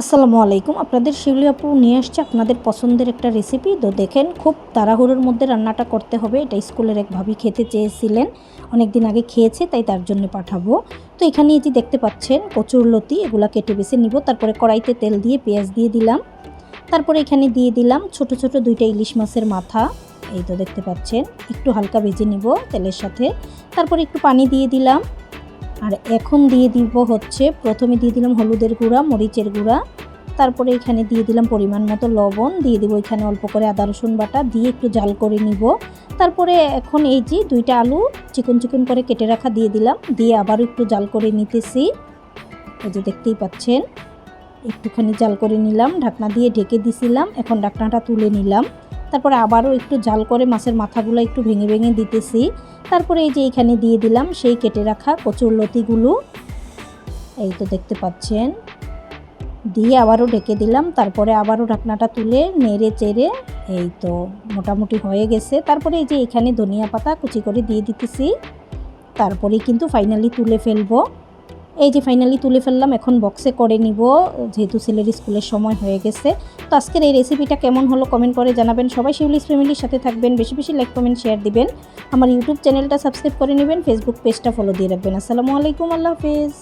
আসসালামু আলাইকুম। আপনাদের শিউলি আপু নিয়ে আসছে আপনাদের পছন্দের একটা রেসিপি তো দেখেন, খুব তাড়াহুড়োর মধ্যে রান্নাটা করতে হবে। এটা স্কুলের এক ভাবি খেতে চেয়েছিলেন। অনেক দিন আগে খেয়েছে, তাই তার জন্য পাঠাবো। তো এখানে এই যে দেখতে পাচ্ছেন, কচুর লতি, এগুলা কেটে বেছে নিব। তারপরে কড়াইতে তেল দিয়ে পেঁয়াজ দিয়ে দিলাম। তারপরে এখানে দিয়ে দিলাম ছোট ছোট দুইটা ইলিশ মাছের মাথা। এই তো দেখতে পাচ্ছেন, একটু হালকা ভেজে নিব তেলের সাথে। তারপরে একটু পানি দিয়ে দিলাম। আর এখন দিয়ে দিব হচ্ছে, প্রথমে দিয়ে দিলাম হলুদের গুঁড়া, মরিচের গুঁড়া, তারপরে এখানে দিয়ে দিলাম পরিমাণ মতো লবণ, দিয়ে দিব এখানে অল্প করে আদা, রসুন বাটা, দিয়ে একটু জাল করে নিব। তারপরে এখন এই যে দুইটা আলু চিকন চিকন করে কেটে রাখা দিয়ে দিলাম, দিয়ে আবারও একটু জাল করে নিতেছি। এই যে দেখতেই পাচ্ছেন, একটুখানি জাল করে নিলাম, ঢাকনা দিয়ে ঢেকে দিছিলাম, এখন ঢাকনাটা তুলে নিলাম। তারপরে আবারও একটু জাল করে মাছের মাথাগুলো একটু ভেঙে ভেঙে দিতেছি। তারপরে এই যে এখানে দিয়ে দিলাম, সেই কেটে রাখা কচুর লতিগুলো। এই তো দেখতে পাচ্ছেন। দিয়ে আবারও ঢেকে দিলাম, তারপরে আবারও ঢাকনাটা তুলে নেড়ে চেড়ে এই তো মোটামুটি হয়ে গেছে। তারপরে এই যে এখানে ধনিয়া পাতা কুচি করে দিয়ে দিতেছি। তারপরে কিন্তু ফাইনালি তুলে ফেলব। এই যে ফাইনালি তুলে ফেললাম, এখন বক্সে করে নিব, যেহেতু ছেলের স্কুলের সময় হয়ে গেছে। তো আজকের এই রেসিপিটা কেমন হলো কমেন্ট করে জানাবেন সবাই। শিউলিস ফ্যামিলির সাথে থাকবেন, বেশি বেশি লাইক কমেন্ট শেয়ার দিবেন। আমার ইউটিউব চ্যানেলটা সাবস্ক্রাইব করে নেবেন ফেসবুক পেজটা ফলো দিয়ে রাখবেন। আসসালামু আলাইকুম, আল্লাহ হাফেজ।